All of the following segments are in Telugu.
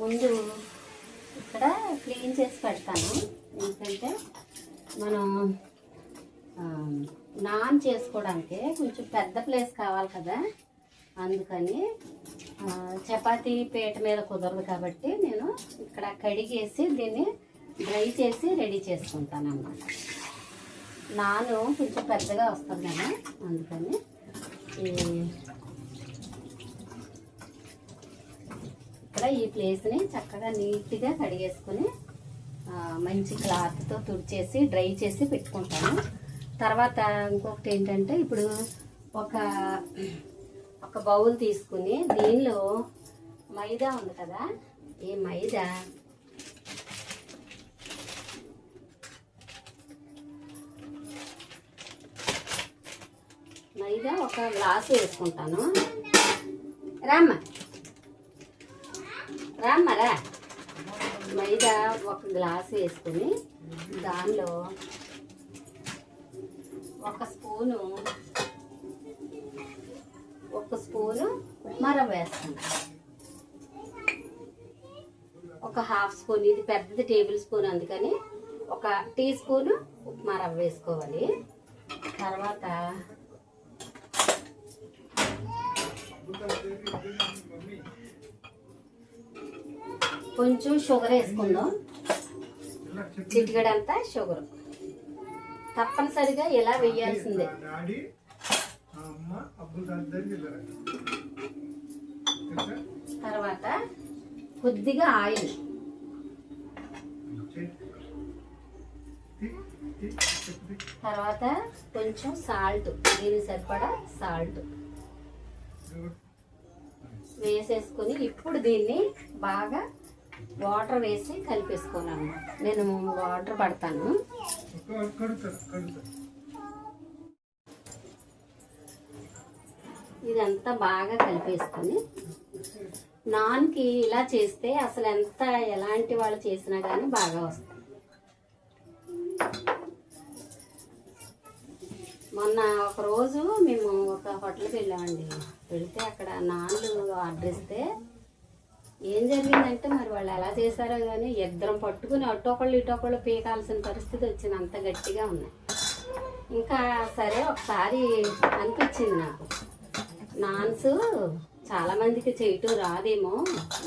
ముందు ఇక్కడ క్లీన్ చేసి పెడతాను. ఎందుకంటే మనం నాన్ చేసుకోవడానికి కొంచెం పెద్ద ప్లేస్ కావాలి కదా. అందుకని చపాతి చపాతీ పీట మీద కుదరదు కాబట్టి నేను ఇక్కడ కడిగేసి దీన్ని డ్రై చేసి రెడీ చేసుకుంటాను అన్నమాట నాను కొంచెం పెద్దగా వస్తుంది కదా అందుకని ఇక్కడ ఈ ప్లేస్ని చక్కగా నీట్గా కడిగేసుకుని మంచి క్లాత్తో తుడిచేసి డ్రై చేసి పెట్టుకుంటాను. తర్వాత ఇంకొకటి ఏంటంటే ఇప్పుడు ఒక ఒక బౌల్ తీసుకుని దీనిలో మైదా ఉంది కదా ఈ మైదా మైదా ఒక గ్లాసు వేసుకుంటాను. రామ్మా. రామ్మ రా మైదా ఒక గ్లాస్ వేసుకుని దానిలో ఒక స్పూను ఒక స్పూను ఉప్మా రవ్వ వేస్తాను. ఒక హాఫ్ స్పూన్ ఇది పెద్దది టేబుల్ స్పూన్ అందుకని ఒక టీ స్పూన్ ఉప్మా రవ్వ వేసుకోవాలి. తర్వాత కొంచెం షుగర్ వేసుకుందాం చిటికడంతా షుగర్ తప్పనిసరిగా ఇలా వేయాల్సిందే? తర్వాత కొద్దిగా ఆయిల్. తర్వాత కొంచెం సాల్ట్ దీనికి సరిపడా సాల్ట్. వేసేసుకుని ఇప్పుడు దీన్ని బాగా వాటర్ వేసి కలిపేసుకోవాలి నేను వాటర్ పడతాను. ఇదంతా బాగా కలిపేసుకొని నాన్కి ఇలా చేస్తే అసలు ఎంత ఎలాంటి వాళ్ళు చేసినా కానీ బాగా వస్తుంది మొన్న ఒక రోజు మేము ఒక హోటల్కి వెళ్ళామండి. వెళితే అక్కడ నాన్లు ఆర్డర్ ఇస్తే ఏం జరిగిందంటే మరి వాళ్ళు ఎలా చేశారో కానీ ఇద్దరం పట్టుకుని అటొకళ్ళు ఇటోకళ్ళు పీకాల్సిన పరిస్థితి వచ్చింది. అంత గట్టిగా ఉన్నాయి. ఇంకా సరే ఒకసారి అనిపించింది నాకు. నాన్స్ చాలామందికి చేయటం రాదేమో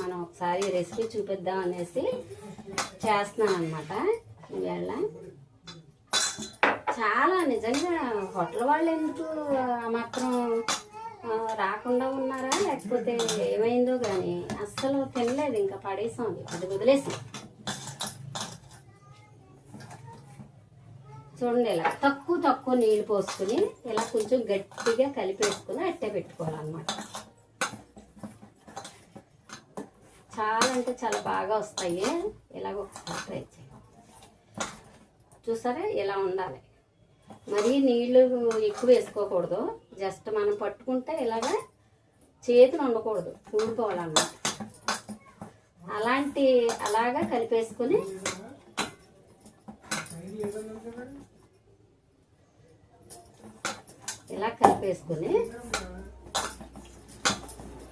మనం ఒకసారి రెసిపీ చూపిద్దాం అనేసి చేస్తున్నాను అనమాట ఈవేళ చాలా నిజంగా హోటల్ వాళ్ళు ఎందుకు మాత్రం రాకుండా ఉన్నారా? లేకపోతే ఏమైందో కానీ అస్సలు తినలేదు ఇంకా పడేసాం అది. అది వదిలేసి. చూడండి ఇలా తక్కువ తక్కువ నీళ్ళు పోసుకుని ఇలా కొంచెం గట్టిగా కలిపేసుకుని అట్టే పెట్టుకోవాలన్నమాట. చాలా అంటే చాలా బాగా వస్తాయి. ఇలాగ ఒకసారి ట్రై చేయాలి చూసారా? ఇలా ఉండాలి? మరీ నీళ్ళు ఎక్కువ వేసుకోకూడదు. జస్ట్ మనం పట్టుకుంటే ఇలాగా చేతులు ఉండకూడదు. ఊడిపోవాలన్నమాట. అలాంటి అలాగా కలిపేసుకుని ఇలా కలిపేసుకుని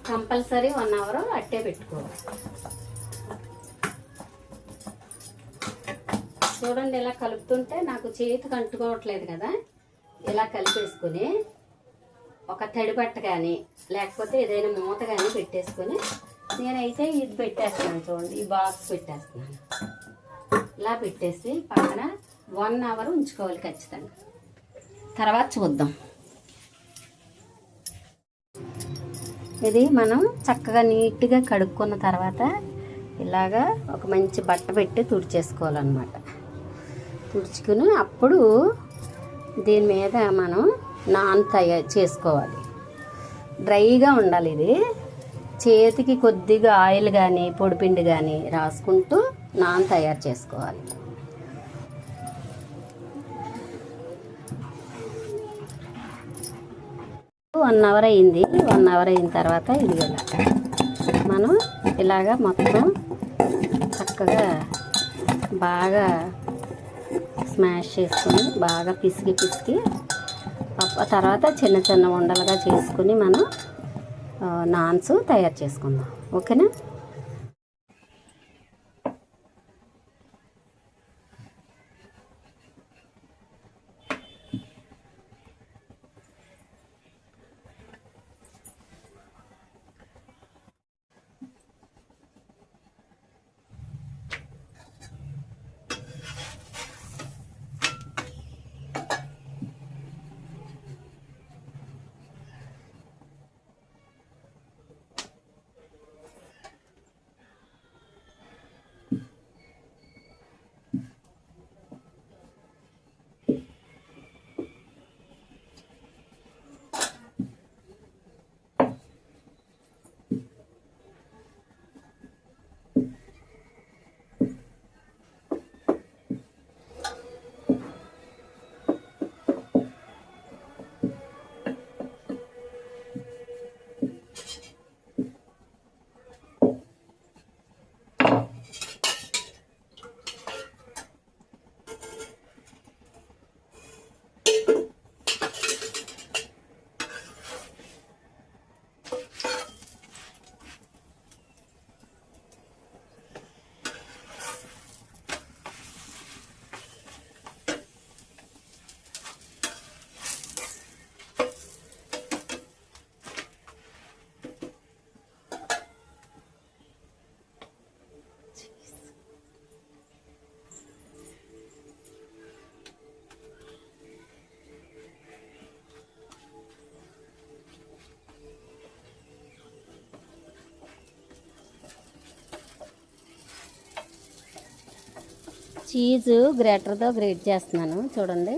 కంపల్సరీ వన్ అవర్ అట్టే పెట్టుకోవాలి. చూడండి ఇలా కలుపుతుంటే నాకు చేతికి అంటుకోవట్లేదు కదా. ఇలా కలిపేసుకుని ఒక తడిపట్ట కానీ లేకపోతే ఏదైనా మూత కానీ పెట్టేసుకొని నేనైతే ఇది పెట్టేస్తున్నాను చూడండి ఈ బాక్స్ పెట్టేస్తున్నాను ఇలా పెట్టేసి పక్కన వన్ అవర్ ఉంచుకోవాలి ఖచ్చితంగా. తర్వాత చూద్దాం. ఇది మనం చక్కగా నీట్గా కడుక్కున్న తర్వాత ఇలాగా ఒక మంచి బట్ట పెట్టి తుడిచేసుకోవాలన్నమాట. తుడుచుకుని అప్పుడు దీని మీద మనం నాన్ తయారు చేసుకోవాలి. డ్రైగా ఉండాలి ఇది. చేతికి కొద్దిగా ఆయిల్ కానీ పొడిపిండి కానీ రాసుకుంటూ నాన్ తయారు చేసుకోవాలి. వన్ అవర్ అయింది. వన్ అవర్ అయిన తర్వాత ఇది ఇలా మనం ఇలాగా మొత్తం చక్కగా బాగా స్మాష్ చేసుకొని బాగా పిసికి పిసికి ఆ తర్వాత చిన్న చిన్న ఉండలుగా చేసుకుని మనం నాన్స్ తయారు చేసుకుందాం. ఓకేనా? చీజు గ్రేటర్తో గ్రేట్ చేస్తున్నాను. చూడండి.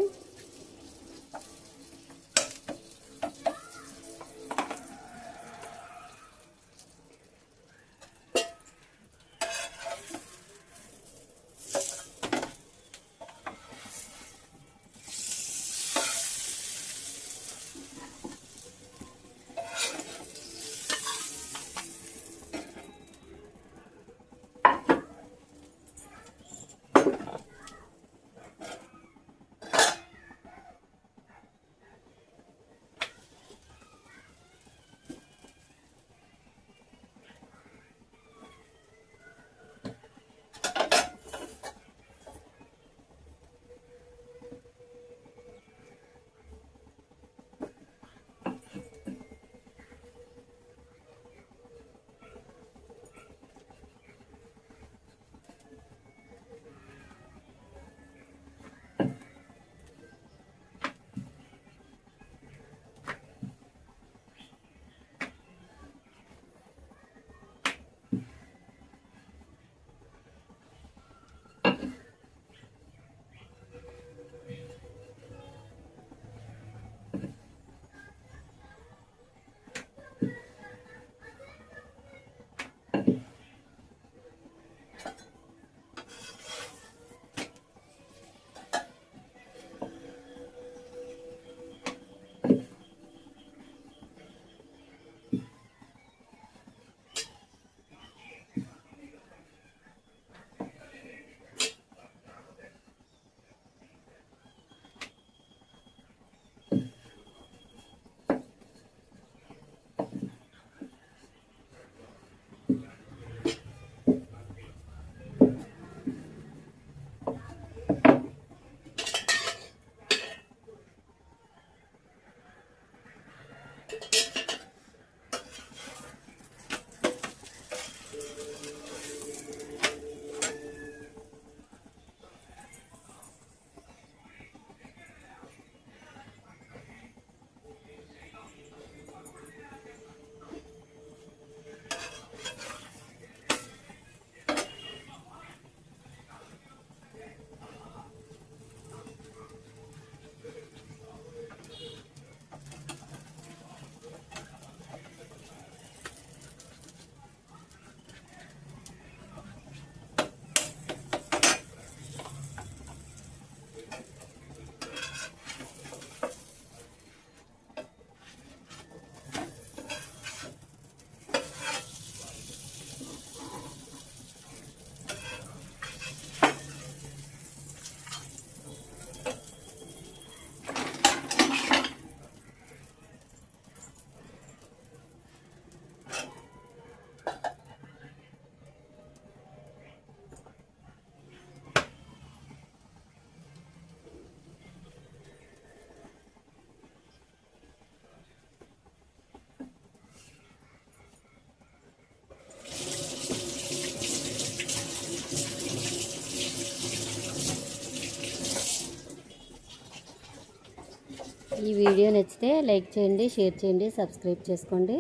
ఈ వీడియో నచ్చితే లైక్ చేయండి షేర్ చేయండి సబ్స్క్రైబ్ చేసుకోండి.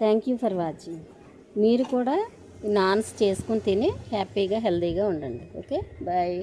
థ్యాంక్ యూ ఫర్ వాచింగ్ మీరు కూడా నాన్స్ చేసుకుని తిని హ్యాపీగా హెల్తీగా ఉండండి. Okay bye